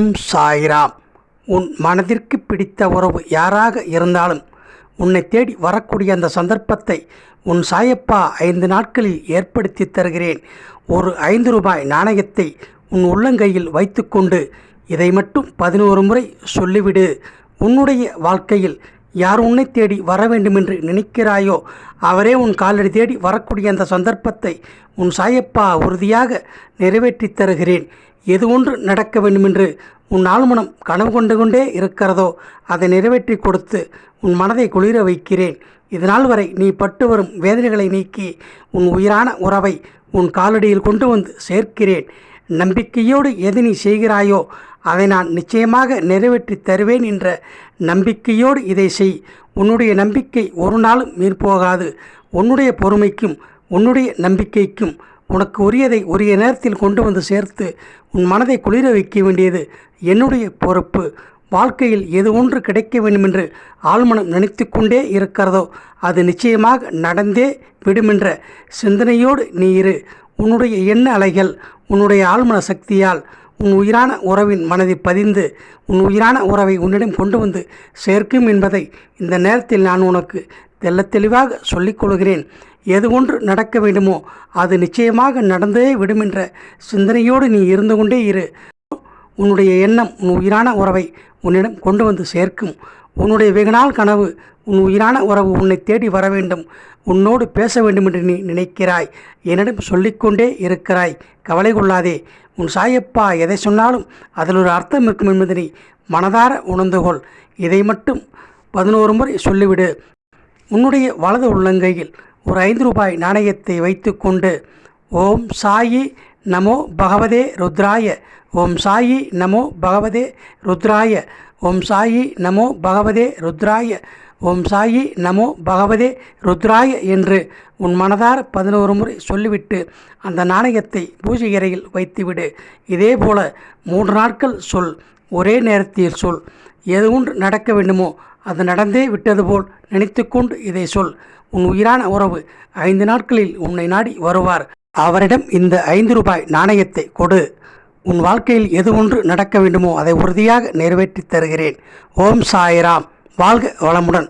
ஓம் சாய்ராம் உன் மனதிற்கு பிடித்த உறவு யாராக இருந்தாலும் உன்னை தேடி வரக்கூடிய அந்த சந்தர்ப்பத்தை உன் சாயப்பா ஐந்து நாட்களில் ஏற்படுத்தி தருகிறேன். ஒரு ஐந்து ரூபாய் நாணயத்தை உன் உள்ளங்கையில் வைத்துக்கொண்டு இதை மட்டும் பதினோரு முறை சொல்லிவிடு. உன்னுடைய வாழ்க்கையில் யார் உன்னை தேடி வர வேண்டுமென்று நினைக்கிறாயோ அவரே உன் காலடி தேடி வரக்கூடிய அந்த சந்தர்ப்பத்தை உன் சாயப்பா உறுதியாக நிறைவேற்றித் தருகிறேன். எது ஒன்று நடக்க வேண்டுமென்று உன் ஆழ்மனம் கனவு கொண்டு கொண்டே இருக்கிறதோ அதை நிறைவேற்றி கொடுத்து உன் மனதை குளிர வைக்கிறேன். இதனால் வரை நீ பட்டு வரும் வேதனைகளை நீக்கி உன் உயிரான உறவை உன் காலடியில் கொண்டு வந்து சேர்க்கிறேன். நம்பிக்கையோடு எது நீ செய்கிறாயோ அதை நான் நிச்சயமாக நிறைவேற்றி தருவேன் என்ற நம்பிக்கையோடு இதை செய். உன்னுடைய நம்பிக்கை ஒரு நாளும் மீற்போகாது உன்னுடைய பொறுமைக்கும் உன்னுடைய நம்பிக்கைக்கும் உனக்கு உரியதை உரிய நேரத்தில் கொண்டு வந்து சேர்த்து உன் மனதை குளிர வைக்க வேண்டியது என்னுடைய பொறுப்பு. வாழ்க்கையில் எது ஒன்று கிடைக்க வேண்டுமென்று ஆழ்மனம் நினைத்து கொண்டே இருக்கிறதோ அது நிச்சயமாக நடந்தே விடுமென்ற சிந்தனையோடு நீ இரு. உன்னுடைய எண்ண அலைகள் உன்னுடைய ஆழ்மன சக்தியால் உன் உயிரான உறவின் மனதை பதிந்து உன் உயிரான உறவை உன்னிடம் கொண்டு வந்து சேர்க்கும் என்பதை இந்த நேரத்தில் நான் உனக்கு தெல்ல தெளிவாக சொல்லிக் கொள்கிறேன். எது ஒன்று நடக்க வேண்டுமோ அது நிச்சயமாக நடந்தே விடுமென்ற சிந்தனையோடு நீ இருந்து கொண்டே இரு. உன்னுடைய எண்ணம் உன் உயிரான உறவை உன்னிடம் கொண்டு வந்து சேர்க்கும். உன்னுடைய வெகுநாள் கனவு உன் உயிரான உறவு உன்னை தேடி வர வேண்டும். உன்னோடு பேச வேண்டும் என்று நீ நினைக்கிறாய். என்னிடம் சொல்லிக்கொண்டே இருக்கிறாய். கவலை கொள்ளாதே. உன் சாயப்பா எதை சொன்னாலும் அதில் ஒரு அர்த்தம் இருக்கும் என்பதை நீ மனதார உணர்ந்துகொள் இதை மட்டும் பதினோரு முறை சொல்லிவிடு. உன்னுடைய வலது உள்ளங்கையில் ஒரு ஐந்து ரூபாய் நாணயத்தை வைத்துக்கொண்டு ஓம் சாயி நமோ பகவதே ருத்ராய ஓம் சாயி நமோ பகவதே ருத்ராய. ஓம் சாயி நமோ பகவதே ருத்ராய. ஓம் சாயி நமோ பகவதே ருத்ராய என்று உன் மனதார பதினோரு முறை சொல்லிவிட்டு அந்த நாணயத்தை பூஜை அறையில் வைத்துவிடு. இதே போல மூன்று நாட்கள் சொல் ஒரே நேரத்தில் சொல். எது ஒன்று நடக்க வேண்டுமோ அது நடந்தே விட்டது போல் நினைத்துக்கொண்டு இதை சொல். உன் உயிரான உறவு ஐந்து நாட்களில் உன்னை நாடி வருவார். அவரிடம் இந்த ஐந்து ரூபாய் நாணயத்தை கொடு. உன் வாழ்க்கையில் எது ஒன்று நடக்க வேண்டுமோ அதை உறுதியாக நிறைவேற்றி தருகிறேன். ஓம் சாய்ராம். வாழ்க வளமுடன்.